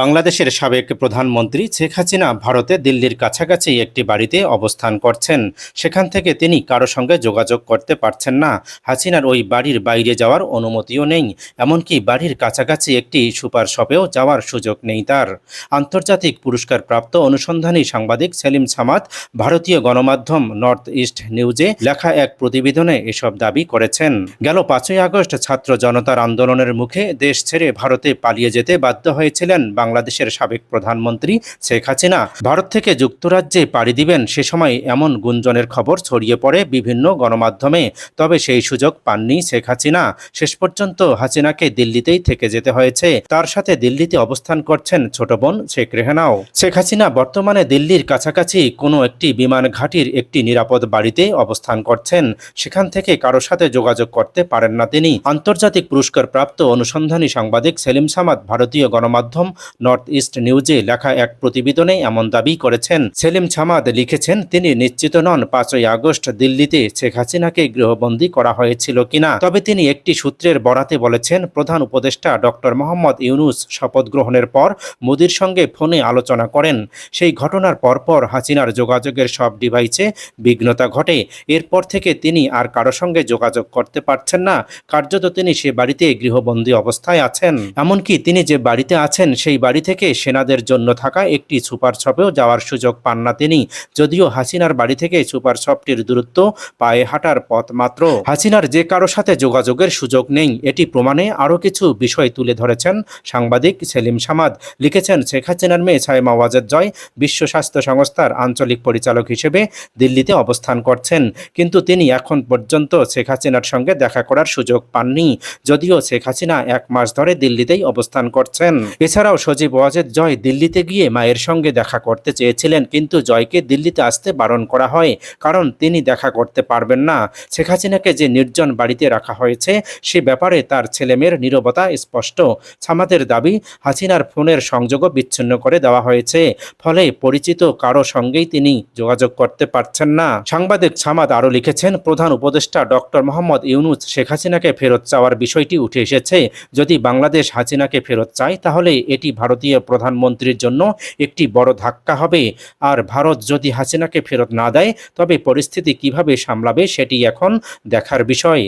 বাংলাদেশের সাবেক প্রধানমন্ত্রী শেখ হাসিনা ভারতে দিল্লির কাছাকাছি একটি বাড়িতে অবস্থান করছেন। সেখান থেকে তিনি কারও সঙ্গে যোগাযোগ করতে পারছেন না। হাসিনার ওই বাড়ির বাইরে যাওয়ার অনুমতিও নেই। এমনকি বাড়ির কাছাকাছি একটি সুপার শপেও যাওয়ার সুযোগ নেই তার। আন্তর্জাতিক পুরস্কারপ্রাপ্ত অনুসন্ধানী সাংবাদিক সেলিম সামাদ ভারতীয় গণমাধ্যম নর্থ ইস্ট নিউজে লেখা এক প্রতিবেদনে এসব দাবি করেছেন। গেল পাঁচই আগস্ট ছাত্র জনতার আন্দোলনের মুখে দেশ ছেড়ে ভারতে পালিয়ে যেতে বাধ্য হয়েছিলেন বাংলাদেশের সাবেক প্রধানমন্ত্রী শেখ হাসিনা। ভারত থেকে যুক্তরাজ্যে পাড়ি দিবেন, সে সময় এমন গুঞ্জনের খবর ছড়িয়ে পড়ে বিভিন্ন গণমাধ্যমে। তবে সেই সুযোগ পাননি শেখ হাসিনা। শেষ পর্যন্ত হাসিনাকে দিল্লিতেই থেকে যেতে হয়েছে। তার সাথে দিল্লিতে অবস্থান করছেন ছোট বোন শেখ রেহানাও। শেখ হাসিনা বর্তমানে দিল্লির কাছাকাছি কোনো একটি বিমান ঘাঁটির একটি নিরাপদ বাড়িতে অবস্থান করছেন। সেখান থেকে কারও সাথে যোগাযোগ করতে পারেন না তিনি। আন্তর্জাতিক পুরস্কার প্রাপ্ত অনুসন্ধানী সাংবাদিক সেলিম সামাদ, ভারতীয় গণমাধ্যম নর্থ ইস্ট নিউজে লেখা এক প্রতিবেদনে এমন দাবি করেছেন। সেলিম ছামাদ লিখেছেন, তিনি নিশ্চিত নন পাঁচই আগস্ট দিল্লিতে শেখ হাসিনাকে গৃহবন্দী করা হয়েছিল কিনা। তবে তিনি একটি সূত্রের বরাতে বলেছেন, প্রধান উপদেষ্টা ডক্টর মোহাম্মদ ইউনুস শপথ গ্রহণের পর মোদির সঙ্গে ফোনে আলোচনা করেন। সেই ঘটনার পরপর হাসিনার যোগাযোগের সব ডিভাইসে বিঘ্নতা ঘটে। এরপর থেকে তিনি আর কারও সঙ্গে যোগাযোগ করতে পারছেন না। কার্যত তিনি সে বাড়িতে গৃহবন্দী অবস্থায় আছেন। এমনকি তিনি যে বাড়িতে আছেন, সেই বাড়ি থেকে সেনাদের জন্য থাকা একটি সুপার শপেও যাওয়ার সুযোগ পান না তিনি। যদিও হাসিনার বাড়ি থেকে সুপার শপটির দূরত্ব পায়ে হাঁটার পথ মাত্র। হাসিনার যে কারও সাথে যোগাযোগের সুযোগ নেই, এটি প্রমাণে আরও কিছু বিষয় তুলে ধরেছেন সাংবাদিক সেলিম সামাদ। লিখেছেন, শেখ হাসিনার মেয়ে ছায়মা ওয়াজেদ জয় বিশ্ব স্বাস্থ্য সংস্থার আঞ্চলিক পরিচালক হিসেবে দিল্লিতে অবস্থান করছেন। কিন্তু তিনি এখন পর্যন্ত শেখ হাসিনার সঙ্গে দেখা করার সুযোগ পাননি। যদিও শেখ হাসিনা এক মাস ধরে দিল্লিতেই অবস্থান করছেন। এছাড়াও সজীব ওয়াজেদ জয় দিল্লিতে গিয়ে মায়ের সঙ্গে দেখা করতে চেয়েছিলেন, কিন্তু জয়কে দিল্লিতে আসতে বারণ করা হয়, কারণ তিনি দেখা করতে পারবেন না। শেখ হাসিনাকে যে নির্জন বাড়িতে রাখা হয়েছে, সে ব্যাপারে তার ছেলেমেয়ের নীরবতা স্পষ্ট। ছামাদের দাবি, হাসিনার ফোনের সংযোগও বিচ্ছিন্ন করে দেওয়া হয়েছে, ফলে পরিচিত কারও সঙ্গেই তিনি যোগাযোগ করতে পারছেন না। সাংবাদিক ছামাদ আরও লিখেছেন, প্রধান উপদেষ্টা ডক্টর মোহাম্মদ ইউনুস শেখ হাসিনাকে ফেরত চাওয়ার বিষয়টি উঠে এসেছে। যদি বাংলাদেশ হাসিনাকে ফেরত চায়, তাহলে এটি ভারতীয় প্রধানমন্ত্রীর জন্য একটি বড় ধাক্কা হবে। আর ভারত যদি হাসিনাকে ফেরত না দেয়, তবে পরিস্থিতি কীভাবে সামলাবে সেটি এখন দেখার বিষয়।